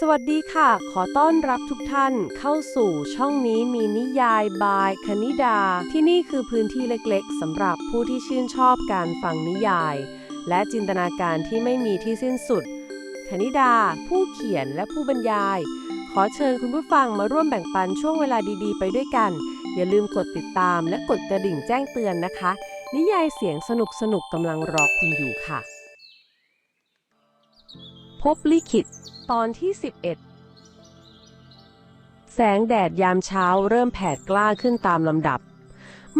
สวัสดีค่ะ ขอต้อนรับทุกท่านเข้าสู่ช่องนี้มีนิยายบายคณิดา ที่นี่คือพื้นที่เล็กๆสำหรับผู้ที่ชื่นชอบการฟังนิยาย และจินตนาการที่ไม่มีที่สิ้นสุด คณิดา ผู้เขียนและผู้บรรยาย ขอเชิญคุณผู้ฟังมาร่วมแบ่งปันช่วงเวลาดีๆ ไปด้วยกัน อย่าลืมกดติดตามและกดกระดิ่งแจ้งเตือนนะคะ นิยายเสียงสนุกๆกำลังรอคุณอยู่ค่ะ พบลิขิต ตอนที่ 11 แสงแดดยามเช้าเริ่มแผดกล้าขึ้นตามลำดับ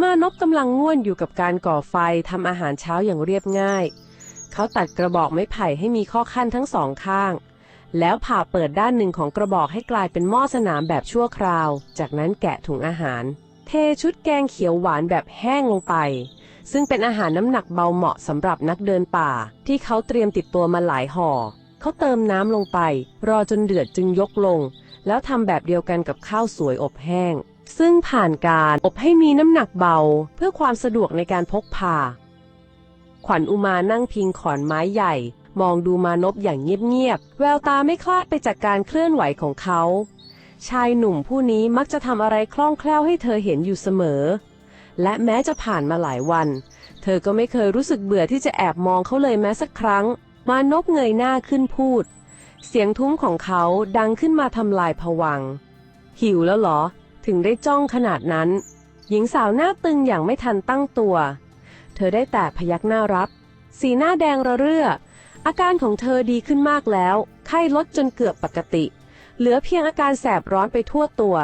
มานพกำลังง่วนอยู่กับการก่อไฟทำอาหารเช้าอย่างเรียบง่าย เขาตัดกระบอกไม้ไผ่ให้มีข้อขั้นทั้งสองข้าง แล้วผ่าเปิดด้านหนึ่งของกระบอกให้กลายเป็นหม้อสนามแบบชั่วคราว จากนั้นแกะถุงอาหาร เทชุดแกงเขียวหวานแบบแห้งลงไป ซึ่งเป็นอาหารน้ำหนักเบาเหมาะสำหรับนักเดินป่า ที่เขาเตรียมติดตัวมาหลายห่อ เขาเติมน้ำลงไป รอจนเดือดจึงยกลง แล้วทำแบบเดียวกันกับข้าวสวยอบแห้ง ซึ่งผ่านการอบให้มีน้ำหนักเบา เพื่อความสะดวกในการพกพา ขวัญอุมานั่งพิงขอนไม้ใหญ่ มองดูมานพอย่างเงียบๆ แววตาไม่คลาดไปจากการเคลื่อนไหวของเขา ชายหนุ่มผู้นี้มักจะทำอะไรคล่องแคล่วให้เธอเห็นอยู่เสมอ และแม้จะผ่านมาหลายวัน เธอก็ไม่เคยรู้สึกเบื่อที่จะแอบมองเขาเลยแม้สักครั้ง มานพเงยหน้าขึ้นพูด เสียงทุ้มของเขาดังขึ้นมาทำลายผวัง หิวแล้วเหรอ ถึงได้จ้องขนาดนั้น หญิงสาวหน้าตึงอย่างไม่ทันตั้งตัว เธอได้แต่พยักหน้ารับ สีหน้าแดงระเรื่อ อาการของเธอดีขึ้นมากแล้ว ไข้ลดจนเกือบปกติ เหลือเพียงอาการแสบร้อนไปทั่วตัว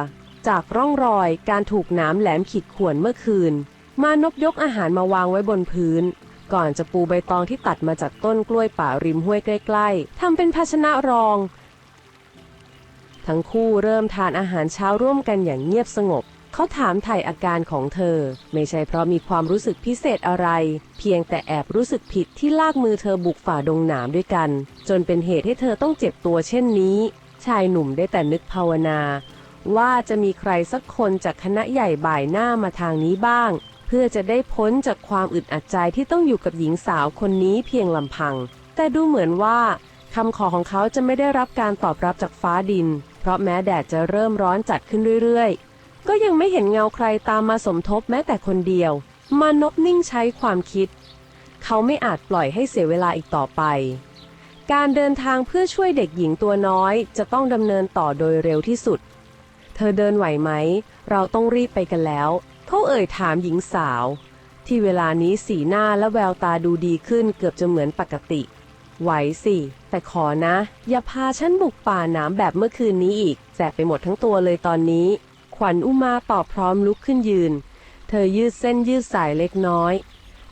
จากร่องรอยการถูกน้ำแหลมขีดข่วนเมื่อคืน มานพยกอาหารมาวางไว้บนพื้น ก่อนจะปูใบตองที่ตัดมาจากต้นกล้วยป่าริมห้วยใกล้ๆทำเป็นภาชนะรอง ทั้งคู่เริ่มทานอาหารเช้าร่วมกันอย่างเงียบสงบ เขาถามไถ่อาการของเธอ ไม่ใช่เพราะมีความรู้สึกพิเศษอะไร เพียงแต่แอบรู้สึกผิดที่ลากมือเธอบุกฝ่าดงหนามด้วยกัน จนเป็นเหตุให้เธอต้องเจ็บตัวเช่นนี้ ชายหนุ่มได้แต่นึกภาวนา ว่าจะมีใครสักคนจากคณะใหญ่บ่ายหน้ามาทางนี้บ้าง พื่อจะได้พ้นจากความอึดอัดใจที่ต้องอยู่กับหญิงสาวคนนี้เพียงลำพัง แต่ดูเหมือนว่าคำขอของเขาจะไม่ได้รับการตอบรับจากฟ้าดิน เพราะแม้แดดจะเริ่มร้อนจัดขึ้นเรื่อยๆ ก็ยังไม่เห็นเงาใครตามมาสมทบแม้แต่คนเดียว มานพนิ่งใช้ความคิด เขาไม่อาจปล่อยให้เสียเวลาอีกต่อไป การเดินทางเพื่อช่วยเด็กหญิงตัวน้อย จะต้องดำเนินต่อโดยเร็วที่สุด เธอเดินไหวไหม เราต้องรีบไปกันแล้ว เขาเอ่ยถามหญิงสาว ที่เวลานี้สีหน้าและแววตาดูดีขึ้นเกือบจะเหมือนปกติ ไหวสิ แต่ขอนะ อย่าพาฉันบุกป่าหนามแบบเมื่อคืนนี้อีกแสบไปหมดทั้งตัวเลยตอนนี้ ขวัญอุมาตอบพร้อมลุกขึ้นยืน เธอยืดเส้นยืดสายเล็กน้อย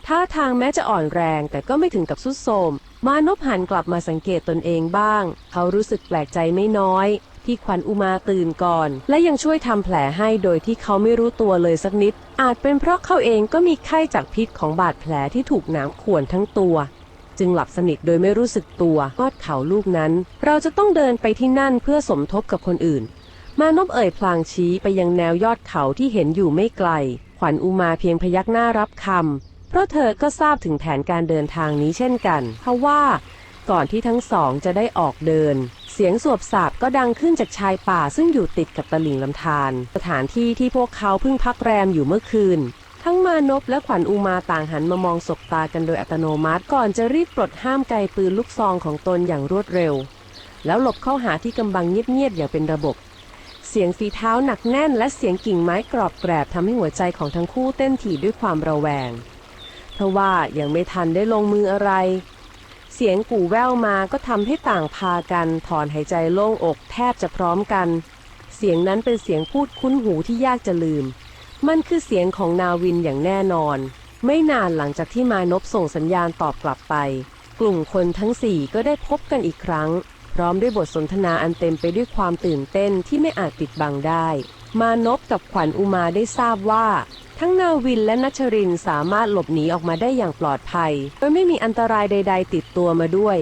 ท่าทางแม้จะอ่อนแรงแต่ก็ไม่ถึงกับสุดโทมมานพหันกลับมาสังเกตตนเองบ้าง เขารู้สึกแปลกใจไม่น้อย ที่ขวัญอุมาตื่นก่อน และยังช่วยทำแผลให้โดยที่เขาไม่รู้ตัวเลยสักนิด อาจเป็นเพราะเขาเองก็มีไข้จากพิษของบาดแผลที่ถูกน้ำข่วนทั้งตัว จึงหลับสนิทโดยไม่รู้สึกตัวยอดเขาลูกนั้น เราจะต้องเดินไปที่นั่นเพื่อสมทบกับคนอื่น มานพเอ่ยพลางชี้ไปยังแนวยอดเขาที่เห็นอยู่ไม่ไกล ขวัญอุมาเพียงพยักหน้ารับคำเพราะเธอก็ทราบถึงแผนการเดินทางนี้เช่นกันเพราะว่า ก่อนที่ทั้งสองจะได้ออกเดิน เสียงสวบสาบก็ดังขึ้นจากชายป่าซึ่งอยู่ติดกับตลิ่งลำธารสถานที่ที่พวกเขาเพิ่งพักแรมอยู่เมื่อคืน ทั้งมานพและขวัญอุมาต่างหันมามองสบตากันโดยอัตโนมัติก่อนจะรีบปลดห้ามไกปืนลูกซองของตนอย่างรวดเร็ว แล้วหลบเข้าหาที่กำบังเงียบๆอย่างเป็นระบบ เสียงฝีเท้าหนักแน่นและเสียงกิ่งไม้กรอบแกรบทำให้หัวใจของทั้งคู่เต้นถี่ด้วยความระแวงเพราะว่ายังไม่ทันได้ลงมืออะไร สียงกู่แว่วมาก็ทำให้ต่างพากันถอนหายใจโล่งอกแทบจะพร้อมกัน เสียงนั้นเป็นเสียงพูดคุ้นหูที่ยากจะลืม มันคือเสียงของนาวินอย่างแน่นอน ไม่นานหลังจากที่มานพส่งสัญญาณตอบกลับไป กลุ่มคนทั้งสี่ก็ได้พบกันอีกครั้ง พร้อมด้วยบทสนทนาอันเต็มไปด้วยความตื่นเต้นที่ไม่อาจปิดบังได้ มานพกับขวัญอุมาได้ทราบว่า ทั้งนาวินและนัชรินสามารถหลบหนีออกมาได้อย่างปลอดภัย โดยไม่มีอันตรายใด ๆ ติดตัวมาด้วย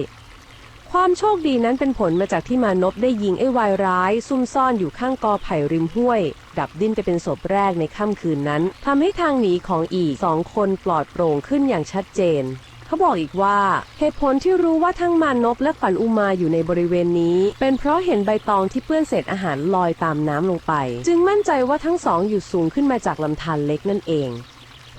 ความโชคดีนั้นเป็นผลมาจากที่มานพได้ยิงไอ้วายร้าย ซุ่มซ่อนอยู่ข้างกอไผ่ริมห้วย ดับดิ้นไปเป็นศพแรกในค่ำคืนนั้นทำให้ทางหนีของอีกสองคนปลอดโปร่งขึ้นอย่างชัดเจน เขาบอกอีกว่า เหตุผลที่รู้ว่าทั้งมานพและขวัญอุมาอยู่ในบริเวณนี้ เป็นเพราะเห็นใบตองที่เปื้อนเศษอาหารลอยตามน้ำลงไป จึงมั่นใจว่าทั้งสองอยู่สูงขึ้นมาจากลำธารเล็กนั่นเอง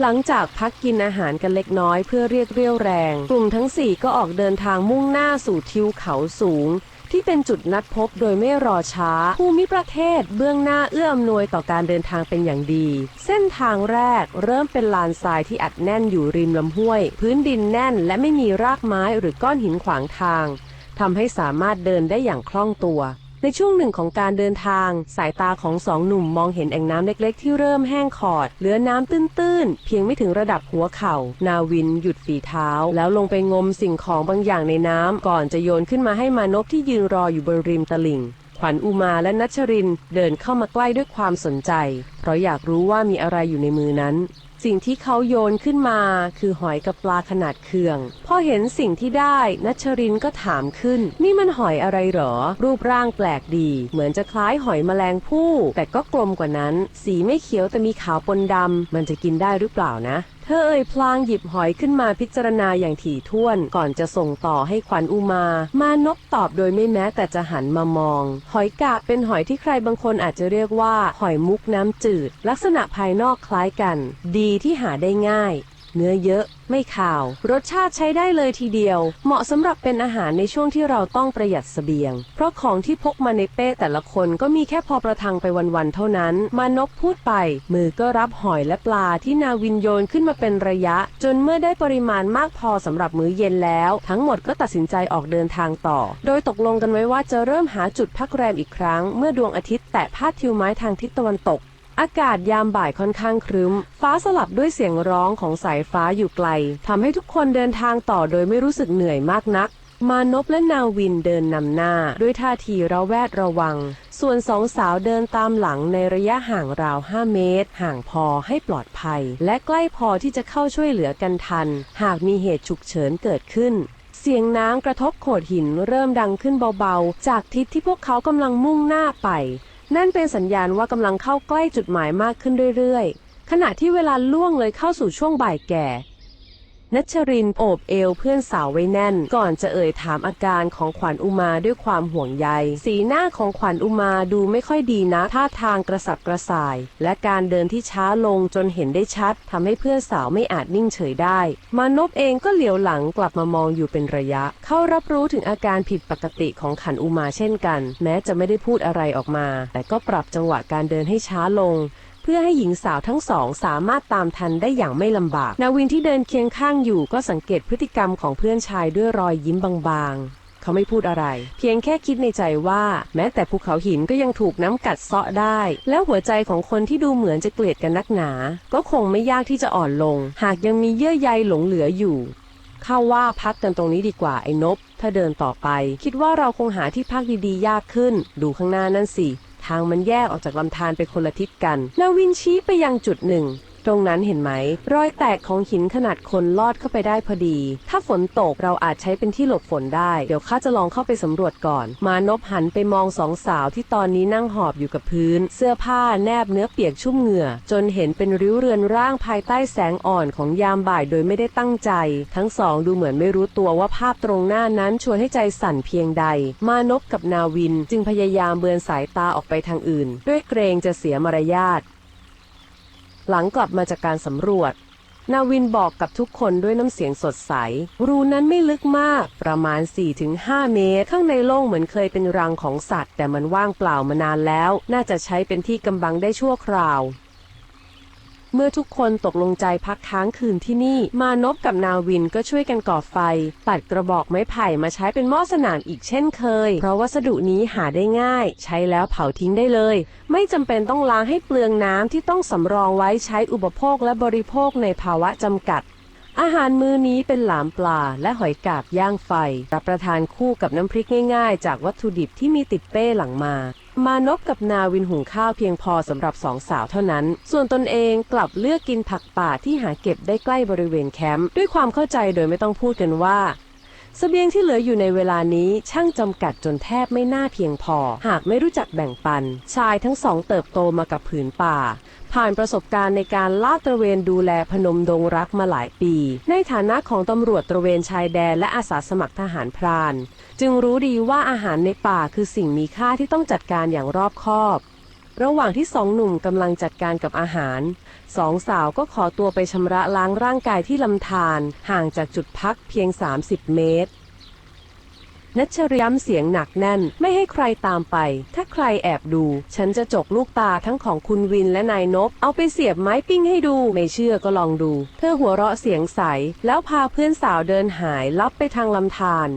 หลังจากพักกินอาหารกันเล็กน้อยเพื่อเรียกเรี่ยวแรง กลุ่มทั้งสี่ก็ออกเดินทางมุ่งหน้าสู่ทิวเขาสูง ที่เป็นจุดนัดพบโดยไม่รอช้า ภูมิประเทศเบื้องหน้าเอื้ออำนวยต่อการเดินทางเป็นอย่างดี เส้นทางแรกเริ่มเป็นลานทรายที่อัดแน่นอยู่ริมลำห้วย พื้นดินแน่นและไม่มีรากไม้หรือก้อนหินขวางทางทำให้สามารถเดินได้อย่างคล่องตัว ในช่วงหนึ่งของการเดินทาง สายตาของสองหนุ่มมองเห็นแอ่งน้ำเล็กๆ ที่เริ่มแห้งขอด เหลือน้ำตื้นๆ เพียงไม่ถึงระดับหัวเข่า นาวินหยุดฝีเท้า แล้วลงไปงมสิ่งของบางอย่างในน้ำก่อนจะโยนขึ้นมาให้มานพที่ยืนรออยู่บนริมตลิ่งขวัญอุมาและนัชรินเดินเข้ามาใกล้ด้วยความสนใจ เพราะอยากรู้ว่ามีอะไรอยู่ในมือนั้น สิ่งที่เขาโยนขึ้นมาคือหอยกับปลาขนาดเคือง พอเห็นสิ่งที่ได้นัชรินก็ถามขึ้น นี่มันหอยอะไรหรอ รูปร่างแปลกดี เหมือนจะคล้ายหอยแมลงภู่แต่ก็กลมกว่านั้น สีไม่เขียวแต่มีขาวปนดำมันจะกินได้หรือเปล่านะ ธอเอ่ยพลางหยิบหอยขึ้นมาพิจารณาอย่างถี่ถ้วนก่อนจะส่งต่อให้ขวัญอุมา มานพตอบโดยไม่แม้แต่จะหันมามอง หอยกาบเป็นหอยที่ใครบางคนอาจจะเรียกว่า หอยมุกน้ำจืด ลักษณะภายนอกคล้ายกัน ดีที่หาได้ง่าย เนื้อเยอะ ไม่ขาว รสชาติใช้ได้เลยทีเดียว เหมาะสำหรับเป็นอาหารในช่วงที่เราต้องประหยัดเสบียง เพราะของที่พกมาในเป้แต่ละคนก็มีแค่พอประทังไปวันๆเท่านั้น มานพพูดไป มือก็รับหอยและปลาที่นาวินโยนขึ้นมาเป็นระยะ จนเมื่อได้ปริมาณมากพอสำหรับมื้อเย็นแล้ว ทั้งหมดก็ตัดสินใจออกเดินทางต่อ โดยตกลงกันไว้ว่าจะเริ่มหาจุดพักแรมอีกครั้ง เมื่อดวงอาทิตย์แตะพาดทิวไม้ทางทิศตะวันตก อากาศยามบ่ายค่อนข้างครึ้ม ฟ้าสลับด้วยเสียงร้องของสายฟ้าอยู่ไกลทำให้ทุกคนเดินทางต่อโดยไม่รู้สึกเหนื่อยมากนัก มานพและนาวินเดินนำหน้า ด้วยท่าทีระแวดระวัง ส่วนสองสาวเดินตามหลังในระยะห่างราว 5 เมตร ห่างพอให้ปลอดภัย และใกล้พอที่จะเข้าช่วยเหลือกันทัน หากมีเหตุฉุกเฉินเกิดขึ้นเสียงน้ำกระทบโขดหินเริ่มดังขึ้นเบาๆ จากทิศที่พวกเขากำลังมุ่งหน้าไป นั่นเป็นสัญญาณว่ากำลังเข้าใกล้จุดหมายมากขึ้นเรื่อยๆ ขณะที่เวลาล่วงเลยเข้าสู่ช่วงบ่ายแก่ นัชรินโอบเอวเพื่อนสาวไว้แน่น ก่อนจะเอ่ยถามอาการของขวัญอุมาด้วยความห่วงใย สีหน้าของขวัญอุมาดูไม่ค่อยดีนะท่าทางกระสับกระส่าย และการเดินที่ช้าลงจนเห็นได้ชัดทำให้เพื่อนสาวไม่อาจนิ่งเฉยได้ มานพเองก็เหลียวหลังกลับมามองอยู่เป็นระยะ เขารับรู้ถึงอาการผิดปกติของขันอุมาเช่นกัน แม้จะไม่ได้พูดอะไรออกมา แต่ก็ปรับจังหวะการเดินให้ช้าลง พื่อให้หญิงสาวทั้งสองสามารถตามทันได้อย่างไม่ลำบาก นาวินที่เดินเคียงข้างอยู่ก็สังเกตพฤติกรรมของเพื่อนชายด้วยรอยยิ้มบางๆ เขาไม่พูดอะไร เพียงแค่คิดในใจว่า แม้แต่ภูเขาหินก็ยังถูกน้ำกัดเซาะได้ แล้วหัวใจของคนที่ดูเหมือนจะเกลียดกันนักหนา ก็คงไม่ยากที่จะอ่อนลง หากยังมีเยื่อใยหลงเหลืออยู่ข้าว่าพักกันตรงนี้ดีกว่าไอ้นบ ถ้าเดินต่อไป คิดว่าเราคงหาที่พักดีๆ ยากขึ้น ดูข้างหน้านั่นสิ ทางมันแยกออกจากลำธารไปคนละทิศกัน นาวินชี้ไปยังจุดหนึ่ง ตรงนั้นเห็นไหม รอยแตกของหินขนาดคนลอดเข้าไปได้พอดี ถ้าฝนตกเราอาจใช้เป็นที่หลบฝนได้ เดี๋ยวข้าจะลองเข้าไปสำรวจก่อน มานพหันไปมองสองสาวที่ตอนนี้นั่งหอบอยู่กับพื้น เสื้อผ้าแนบเนื้อเปียกชุ่มเหงื่อ จนเห็นเป็นริ้วเรือนร่างภายใต้แสงอ่อนของยามบ่ายโดยไม่ได้ตั้งใจ ทั้งสองดูเหมือนไม่รู้ตัวว่าภาพตรงหน้านั้นชวนให้ใจสั่นเพียงใด มานพกับนาวินจึงพยายามเบือนสายตาออกไปทางอื่น ด้วยเกรงจะเสียมารยาท หลังกลับมาจากการสำรวจ นาวินบอกกับทุกคนด้วยน้ำเสียงสดใส รูนั้นไม่ลึกมาก ประมาณ 4-5 เมตร ข้างในโล่งเหมือนเคยเป็นรังของสัตว์ แต่มันว่างเปล่ามานานแล้ว น่าจะใช้เป็นที่กำบังได้ชั่วคราว เมื่อทุกคนตกลงใจพักค้างคืนที่นี่ มานพกับนาวินก็ช่วยกันก่อไฟ ตัดกระบอกไม้ไผ่มาใช้เป็นหม้อสนานอีกเช่นเคย เพราะวัสดุนี้หาได้ง่าย ใช้แล้วเผาทิ้งได้เลย ไม่จำเป็นต้องล้างให้เปลืองน้ำที่ต้องสำรองไว้ใช้อุปโภคและบริโภคในภาวะจำกัดอาหารมื้อนี้เป็นหลามปลาและหอยกาบย่างไฟ รับประทานคู่กับน้ำพริกง่ายๆ จากวัตถุดิบที่มีติดเป้หลังมา มานพกับนาวินหุงข้าวเพียงพอสำหรับสองสาวเท่านั้น ส่วนตนเองกลับเลือกกินผักป่าที่หาเก็บได้ใกล้บริเวณแคมป์ด้วยความเข้าใจโดยไม่ต้องพูดกันว่าเสบียงที่เหลืออยู่ในเวลานี้ช่างจำกัดจนแทบไม่น่าเพียงพอ หากไม่รู้จักแบ่งปัน ชายทั้งสองเติบโตมากับผืนป่า ผ่านประสบการณ์ในการลาดตระเวนดูแลพนมดงรักมาหลายปี ในฐานะของตำรวจตระเวนชายแดนและอาสาสมัครทหารพราน จึงรู้ดีว่าอาหารในป่าคือสิ่งมีค่าที่ต้องจัดการอย่างรอบคอบ ระหว่างที่สองหนุ่มกำลังจัดการกับอาหาร สองสาวก็ขอตัวไปชำระล้างร่างกายที่ลำธารห่างจากจุดพักเพียง 30 เมตรนัชริย้ำเสียงหนักแน่นไม่ให้ใครตามไป ถ้าใครแอบดู ฉันจะจกลูกตาทั้งของคุณวินและนายนบ เอาไปเสียบไม้ปิ้งให้ดู ไม่เชื่อก็ลองดู เธอหัวเราะเสียงใส แล้วพาเพื่อนสาวเดินหายลับไปทางลำธาร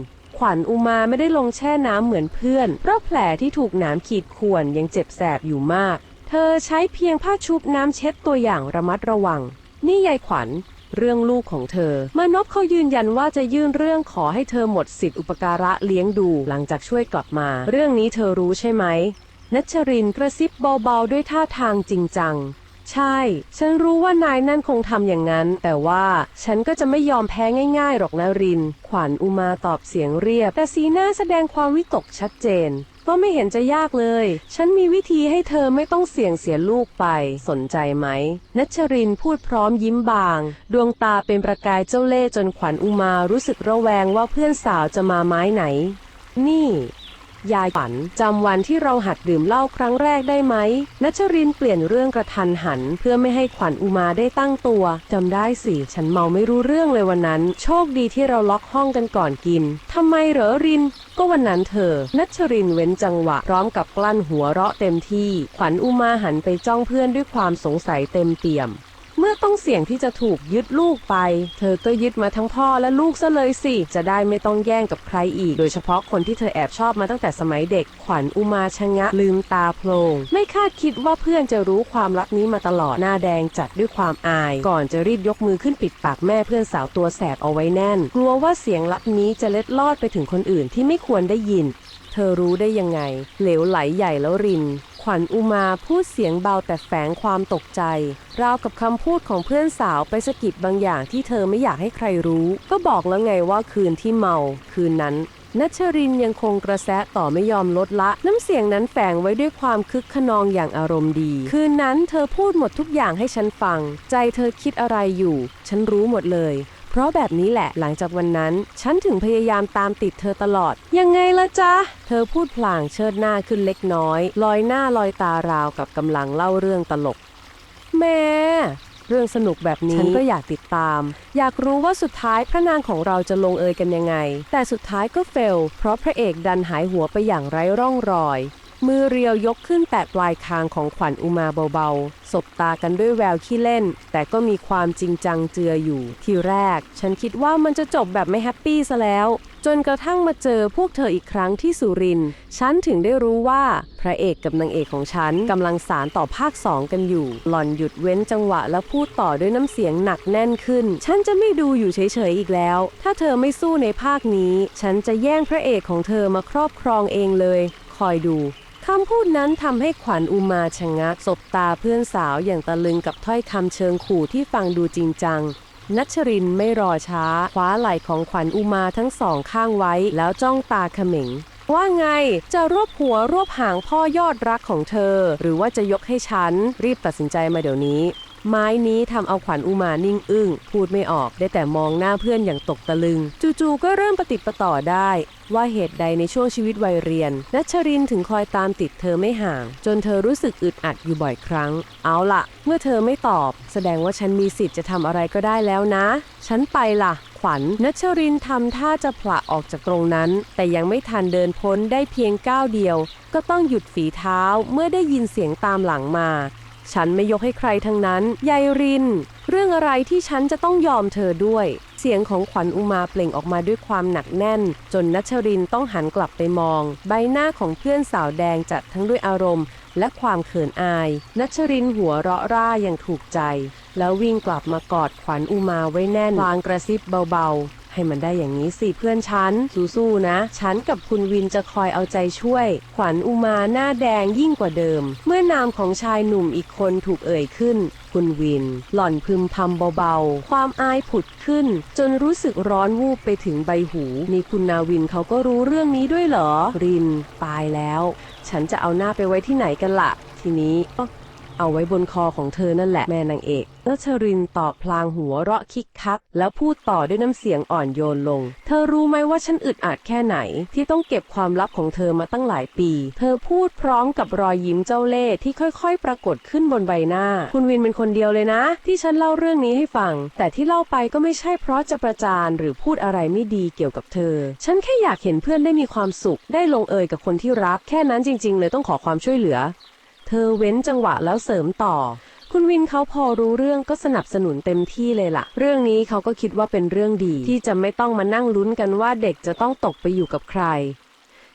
ขวัญอุมาไม่ได้ลงแช่น้ำเหมือนเพื่อน เพราะแผลที่ถูกหนามขีดข่วนยังเจ็บแสบอยู่มาก เธอใช้เพียงผ้าชุบน้ำเช็ดตัวอย่างระมัดระวัง นี่ยายขวัญเรื่องลูกของเธอ มานพเขายืนยันว่าจะยื่นเรื่องขอให้เธอหมดสิทธิอุปการะเลี้ยงดูหลังจากช่วยกลับมา เรื่องนี้เธอรู้ใช่ไหมนัชรินกระซิบเบาๆด้วยท่าทางจริงจัง ใช่ ฉันรู้ว่านายนั่นคงทำอย่างนั้น แต่ว่าฉันก็จะไม่ยอมแพ้ง่ายๆหรอกนะริน ขวัญอุมาตอบเสียงเรียบ แต่สีหน้าแสดงความวิตกชัดเจน ก็ไม่เห็นจะยากเลย ฉันมีวิธีให้เธอไม่ต้องเสี่ยงเสียลูกไป สนใจไหม นัชรินพูดพร้อมยิ้มบาง ดวงตาเป็นประกายเจ้าเล่ห์จนขวัญอุมารู้สึกระแวงว่าเพื่อนสาวจะมาไม้ไหน นี่ ยายฝันจำวันที่เราหัดดื่มเหล้าครั้งแรกได้ไหมนัชรินเปลี่ยนเรื่องกระทันหัน เพื่อไม่ให้ขวัญอุมาได้ตั้งตัวจำได้สิ ฉันเมาไม่รู้เรื่องเลยวันนั้น โชคดีที่เราล็อกห้องกันก่อนกินทำไมเหรอริน ก็วันนั้นเธอ นัชรินเว้นจังหวะ พร้อมกับกลั้นหัวเราะเต็มที่ ขวัญอุมาหันไปจ้องเพื่อนด้วยความสงสัยเต็มเปี่ยม เมื่อต้องเสี่ยงที่จะถูกยึดลูกไป เธอก็ยึดมาทั้งพ่อและลูกซะเลยสิ จะได้ไม่ต้องแย่งกับใครอีก โดยเฉพาะคนที่เธอแอบชอบมาตั้งแต่สมัยเด็ก ขวัญอุมาชะงะลืมตาโพลงไม่คาดคิดว่าเพื่อนจะรู้ความลับนี้มาตลอดหน้าแดงจัดด้วยความอาย ก่อนจะรีบยกมือขึ้นปิดปากแม่เพื่อนสาวตัวแสบเอาไว้แน่น กลัวว่าเสียงลับนี้จะเล็ดลอดไปถึงคนอื่นที่ไม่ควรได้ยิน เธอรู้ได้ยังไง เหลวไหลใหญ่แล้วริน ขวัญอุมาพูดเสียงเบาแต่แฝงความตกใจ ราวกับคำพูดของเพื่อนสาวไปสะกิดบางอย่างที่เธอไม่อยากให้ใครรู้ ก็บอกแล้วไงว่าคืนที่เมา คืนนั้นนัชรินยังคงกระแสะต่อไม่ยอมลดละ น้ำเสียงนั้นแฝงไว้ด้วยความคึกขนองอย่างอารมณ์ดี คืนนั้นเธอพูดหมดทุกอย่างให้ฉันฟัง ใจเธอคิดอะไรอยู่ ฉันรู้หมดเลย เพราะแบบนี้แหละหลังจากวันนั้น ฉันถึงพยายามตามติดเธอตลอด ยังไงละจ๊ะ เธอพูดพลางเชิดหน้าขึ้นเล็กน้อย ลอยหน้าลอยตาราวกับกำลังเล่าเรื่องตลก แม่เรื่องสนุกแบบนี้ฉันก็อยากติดตาม อยากรู้ว่าสุดท้ายพระนางของเราจะลงเอยกันยังไง แต่สุดท้ายก็เฟล เพราะพระเอกดันหายหัวไปอย่างไร้ร่องรอย มือเรียวยกขึ้นแตะปลายคางของขวัญอุมาเบาๆ สบตากันด้วยแววขี้เล่น แต่ก็มีความจริงจังเจืออยู่ ทีแรก ฉันคิดว่ามันจะจบแบบไม่แฮปปี้ซะแล้ว จนกระทั่งมาเจอพวกเธออีกครั้งที่สุรินทร์ฉันถึงได้รู้ว่า พระเอกกับนางเอกของฉันกำลังสารต่อภาคสองกันอยู่ หล่อนหยุดเว้นจังหวะแล้วพูดต่อด้วยน้ำเสียงหนักแน่นขึ้น ฉันจะไม่ดูอยู่เฉยๆอีกแล้ว ถ้าเธอไม่สู้ในภาคนี้ ฉันจะแย่งพระเอกของเธอมาครอบครองเองเลย คอยดู คำพูดนั้นทำให้ขวัญอุมาชะงักสบตาเพื่อนสาวอย่างตะลึงกับถ้อยคำเชิงขู่ที่ฟังดูจริงจัง นัชรินไม่รอช้า คว้าไหล่ของขวัญอุมาทั้งสองข้างไว้แล้วจ้องตาเขม็ง ว่าไงจะรวบหัวรวบหางพ่อยอดรักของเธอ หรือว่าจะยกให้ฉัน รีบตัดสินใจมาเดี๋ยวนี้ ไม้นี้ทำเอาขวัญอุมานิ่งอึ้ง พูดไม่ออกได้แต่มองหน้าเพื่อนอย่างตกตะลึง จู่ๆก็เริ่มปฏิประต่อได้ ว่าเหตุใดในช่วงชีวิตวัยเรียนนัชรินถึงคอยตามติดเธอไม่ห่าง จนเธอรู้สึกอึดอัดอยู่บ่อยครั้ง เอาล่ะเมื่อเธอไม่ตอบ แสดงว่าฉันมีสิทธิ์จะทำอะไรก็ได้แล้วนะ ฉันไปล่ะ ขวัญนัชรินทำท่าจะผละออกจากตรงนั้น แต่ยังไม่ทันเดินพ้นได้เพียงก้าวเดียว ก็ต้องหยุดฝีเท้าเมื่อได้ยินเสียงตามหลังมา ฉันไม่ยกให้ใครทั้งนั้นยายริน เรื่องอะไรที่ฉันจะต้องยอมเธอด้วย เสียงของขวัญอุมาเปล่งออกมาด้วยความหนักแน่น จนนัชรินต้องหันกลับไปมอง ใบหน้าของเพื่อนสาวแดงจัดทั้งด้วยอารมณ์ และความเขินอาย นัชรินหัวเราะร่าอย่างถูกใจ แล้ววิ่งกลับมากอดขวัญอุมาไว้แน่นพลางกระซิบเบาๆ ให้มันได้อย่างนี้สิเพื่อนฉัน สู้ๆนะ ฉันกับคุณวินจะคอยเอาใจช่วย ขวัญอุมาหน้าแดงยิ่งกว่าเดิม เมื่อนามของชายหนุ่มอีกคนถูกเอ่ยขึ้น คุณวิน หล่อนพึมพำเบาๆ ความอายผุดขึ้น จนรู้สึกร้อนวูบไปถึงใบหูนี่คุณนาวินเขาก็รู้เรื่องนี้ด้วยเหรอ รินตายแล้ว ฉันจะเอาหน้าไปไว้ที่ไหนกันละ่ะ ทีนี้ เอาไว้บนคอของเธอนั่นแหละแม่นางเอกนัชรินตอบพลางหัวเราะคิกคัก แล้วพูดต่อด้วยน้ำเสียงอ่อนโยนลง เธอรู้ไหมว่าฉันอึดอัดแค่ไหน ที่ต้องเก็บความลับของเธอมาตั้งหลายปี เธอพูดพร้อมกับรอยยิ้มเจ้าเล่ห์ที่ค่อยๆ ปรากฏขึ้นบนใบหน้า คุณวินเป็นคนเดียวเลยนะ ที่ฉันเล่าเรื่องนี้ให้ฟัง แต่ที่เล่าไปก็ไม่ใช่เพราะจะประจานหรือพูดอะไรไม่ดีเกี่ยวกับเธอ ฉันแค่อยากเห็นเพื่อนได้มีความสุข ได้ลงเอยกับคนที่รัก แค่นั้นจริง ๆ เลยต้องขอความช่วยเหลือ เธอเว้นจังหวะแล้วเสริมต่อ คุณวินเขาพอรู้เรื่องก็สนับสนุนเต็มที่เลยล่ะ เรื่องนี้เขาก็คิดว่าเป็นเรื่องดีที่จะไม่ต้องมานั่งลุ้นกันว่าเด็กจะต้องตกไปอยู่กับใคร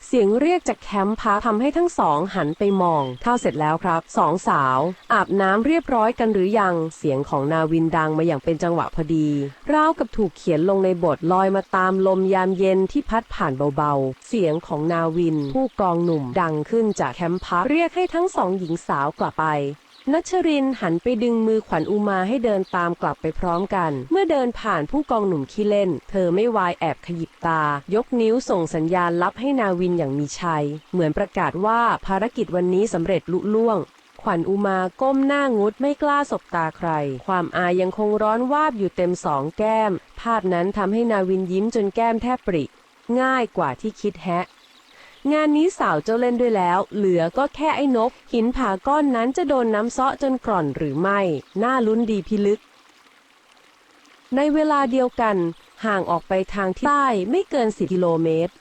เสียงเรียกจากแคมป์พักทำให้ทั้งสองหันไปมองเข้าเสร็จแล้วครับสองสาว อาบน้ำเรียบร้อยกันหรือยัง เสียงของนาวินดังมาอย่างเป็นจังหวะพอดีราวกับถูกเขียนลงในบทลอยมาตามลมยามเย็นที่พัดผ่านเบาๆ เสียงของนาวิน ผู้กองหนุ่มดังขึ้นจากแคมป์พักเรียกให้ทั้งสองหญิงสาวกลับไป นัชรินหันไปดึงมือขวัญอุมาให้เดินตามกลับไปพร้อมกัน เมื่อเดินผ่านผู้กองหนุ่มขี้เล่น เธอไม่วายแอบขยิบตา ยกนิ้วส่งสัญญาณลับให้นาวินอย่างมีชัย เหมือนประกาศว่าภารกิจวันนี้สำเร็จลุล่วง ขวัญอุมาก้มหน้างุดไม่กล้าสบตาใคร ความอายยังคงร้อนวาบอยู่เต็มสองแก้ม ภาพนั้นทำให้นาวินยิ้มจนแก้มแทบปริ ง่ายกว่าที่คิดแฮะ งานนี้สาวเจ้าเล่นด้วยแล้ว เหลือก็แค่ไอ้นก หินผาก้อนนั้นจะโดนน้ำเซาะจนกร่อนหรือไม่ น่าลุ้นดีพิลึก ในเวลาเดียวกัน ห่างออกไปทางทิศใต้ไม่เกินสิกิโลเมตร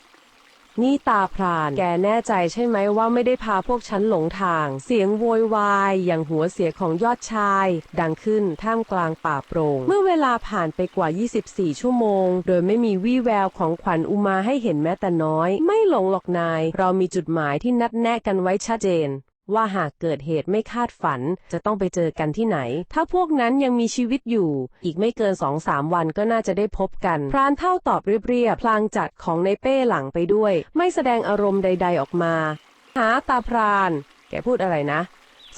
นี่ตาพราน แกแน่ใจใช่ไหมว่าไม่ได้พาพวกฉันหลงทาง เสียงโวยวายอย่างหัวเสียของยอดชาย ดังขึ้นท่ามกลางป่าโปร่ง เมื่อเวลาผ่านไปกว่า 24 ชั่วโมง โดยไม่มีวี่แววของขวัญอุมาให้เห็นแม้แต่น้อย ไม่หลงหรอกนาย เรามีจุดหมายที่นัดแนะกันไว้ชัดเจน ว่าหากเกิดเหตุไม่คาดฝันจะต้องไปเจอกันที่ไหน ถ้าพวกนั้นยังมีชีวิตอยู่ อีกไม่เกินสองสามวันก็น่าจะได้พบกัน พรานเท่าตอบเรียบๆพลางจัดของในเป้หลังไปด้วย ไม่แสดงอารมณ์ใด ๆออกมา หาตาพราน แกพูดอะไรนะ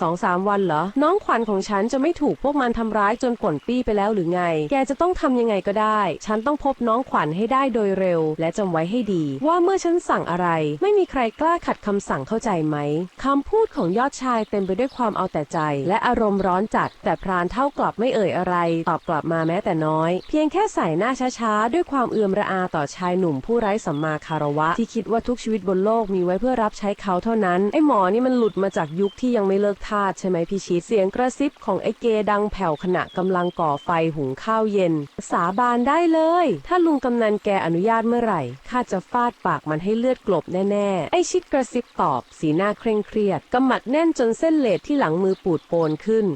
สองสามวันเหรอ น้องขวัญของฉันจะไม่ถูกพวกมันทำร้ายจนป่นปี้ไปแล้วหรือไง แกจะต้องทำยังไงก็ได้ ฉันต้องพบน้องขวัญให้ได้โดยเร็ว และจำไว้ให้ดี ว่าเมื่อฉันสั่งอะไร ไม่มีใครกล้าขัดคำสั่งเข้าใจไหมคำพูดของยอดชายเต็มไปด้วยความเอาแต่ใจ และอารมณ์ร้อนจัด แต่พรานเท่ากลับไม่เอ่ยอะไร ตอบกลับมาแม้แต่น้อย เพียงแค่ใส่หน้าช้าๆด้วยความเอื่อมระอาต่อชายหนุ่มผู้ไร้สัมมาคารวะ ที่คิดว่าทุกชีวิตบนโลกมีไว้เพื่อรับใช้เขาเท่านั้นไอ้หมอนี่มันหลุดมาจากยุคที่ยังไม่เลิกทาสใช่ไหมพี่ชิดเสียงกระซิบของไอ้เกดังแผ่วขณะกำลังก่อไฟหุงข้าวเย็น สาบานได้เลย ถ้าลุงกำนันแกอนุญาตเมื่อไหร่ข้าจะฟาดปากมันให้เลือดกลบแน่ๆ ไอ้ชิดกระซิบตอบ สีหน้าเคร่งเครียดกำมัดแน่นจนเส้นเลดที่หลังมือปูดโปนขึ้น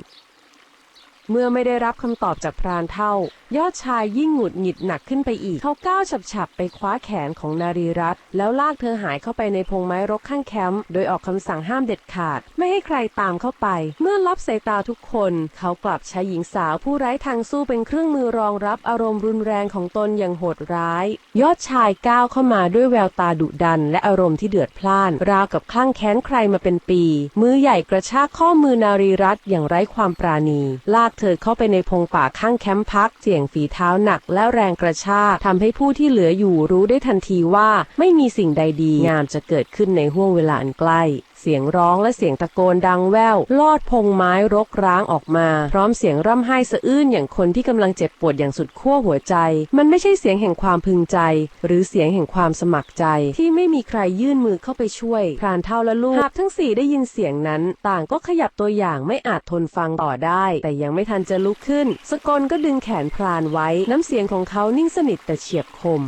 เมื่อไม่ได้รับคำตอบจากพรานเท่า ยอดชายยิ่งหงุดหงิดหนักขึ้นไปอีก เขาก้าวฉับๆไปคว้าแขนของนารีรัตน์แล้วลากเธอหายเข้าไปในพงไม้รกข้างแคมป์โดยออกคำสั่งห้ามเด็ดขาด ไม่ให้ใครตามเข้าไป เมื่อลับสายตาทุกคน เขากลับใช้หญิงสาวผู้ไร้ทางสู้เป็นเครื่องมือรองรับอารมณ์รุนแรงของตนอย่างโหดร้าย ยอดชายก้าวเข้ามาด้วยแววตาดุดัน และอารมณ์ที่เดือดพล่าน ราวกับคลั่งแค้นใครมาเป็นปี มือใหญ่กระชากข้อมือนารีรัตน์อย่างไร้ความปราณี ลากเธอเข้าไปในพงป่าข้างแคมป์พักเสียงฝีเท้าหนักและแรงกระชากทำให้ผู้ที่เหลืออยู่รู้ได้ทันทีว่า ไม่มีสิ่งใดดีงามจะเกิดขึ้นในห้วงเวลาอันใกล้ เสียงร้องและเสียงตะโกนดังแว่วลอดพงไม้รกร้างออกมา พร้อมเสียงร่ำไห้สะอื้นอย่างคนที่กำลังเจ็บปวดอย่างสุดขั้วหัวใจ มันไม่ใช่เสียงแห่งความพึงใจ หรือเสียงแห่งความสมัครใจ ที่ไม่มีใครยื่นมือเข้าไปช่วยพรานเท่าและลูกหากทั้งสี่ได้ยินเสียงนั้น ต่างก็ขยับตัวอย่างไม่อาจทนฟังต่อได้ แต่ยังไม่ทันจะลุกขึ้น สกลก็ดึงแขนพรานไว้ น้ำเสียงของเขานิ่งสนิทแต่เฉียบคม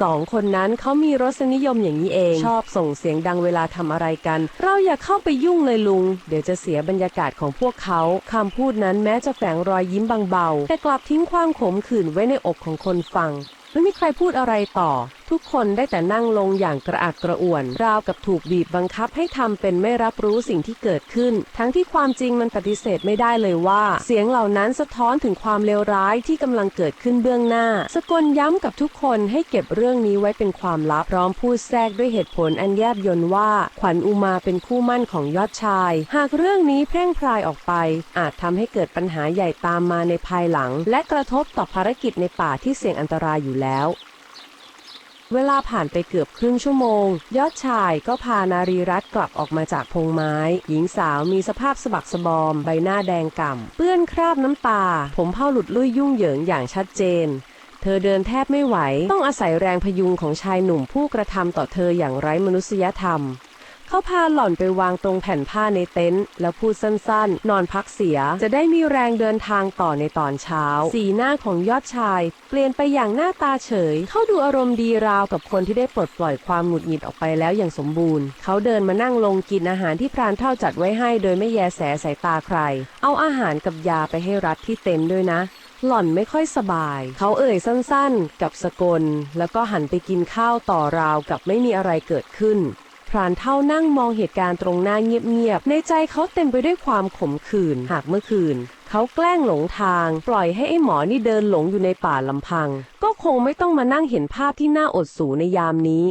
สองคนนั้นเขามีรสนิยมอย่างนี้เอง ชอบส่งเสียงดังเวลาทำอะไรกัน เราอย่าเข้าไปยุ่งเลยลุง เดี๋ยวจะเสียบรรยากาศของพวกเขาคำพูดนั้นแม้จะแฝงรอยยิ้มบางเบาแต่กลับทิ้งความขมขื่นไว้ในอกของคนฟังไม่มีใครพูดอะไรต่อทุกคนได้แต่นั่งลงอย่างกระอักกระอ่วน ราวกับถูกบีบบังคับให้ทำเป็นไม่รับรู้สิ่งที่เกิดขึ้น ทั้งที่ความจริงมันปฏิเสธไม่ได้เลยว่า เสียงเหล่านั้นสะท้อนถึงความเลวร้ายที่กำลังเกิดขึ้นเบื้องหน้า สกลย้ำกับทุกคนให้เก็บเรื่องนี้ไว้เป็นความลับพร้อมพูดแทรกด้วยเหตุผลอันแยบยลว่า ขวัญอุมาเป็นคู่มั่นของยอดชาย หากเรื่องนี้แพร่งพรายออกไป อาจทำให้เกิดปัญหาใหญ่ตามมาในภายหลัง และกระทบต่อภารกิจในป่าที่เสี่ยงอันตรายอยู่แล้ว เวลาผ่านไปเกือบครึ่งชั่วโมง ยอดชายก็พานารีรัตกลับออกมาจากพงไม้ หญิงสาวมีสภาพสะบักสะบอม ใบหน้าแดงก่ำเปื้อนคราบน้ำตา ผมเผ้าหลุดลุ่ยยุ่งเหยิงอย่างชัดเจน เธอเดินแทบไม่ไหว ต้องอาศัยแรงพยุงของชายหนุ่มผู้กระทำต่อเธออย่างไร้มนุษยธรรม เขาพาหล่อนไปวางตรงแผ่นผ้าในเต็นท์แล้วพูดสั้นๆ นอนพักเสีย จะได้มีแรงเดินทางต่อในตอนเช้า สีหน้าของยอดชาย เปลี่ยนไปอย่างหน้าตาเฉย เขาดูอารมณ์ดีราวกับคนที่ได้ปลดปล่อยความหงุดหงิดออกไปแล้วอย่างสมบูรณ์ เขาเดินมานั่งลงกินอาหารที่พรานเท่าจัดไว้ให้โดยไม่แยแสสายตาใคร เอาอาหารกับยาไปให้รัดที่เต็นท์ด้วยนะหล่อนไม่ค่อยสบาย เขาเอ่ยสั้นๆ กับสกล แล้วก็หันไปกินข้าวต่อราวกับไม่มีอะไรเกิดขึ้น รานเท่านั่งมองเหตุการณ์ตรงหน้าเงียบๆ ในใจเขาเต็มไปด้วยความขมขื่น หากเมื่อคืน เขาแกล้งหลงทาง ปล่อยให้ไอ้หมอนี่เดินหลงอยู่ในป่าลำพัง ก็คงไม่ต้องมานั่งเห็นภาพที่น่าอดสูในยามนี้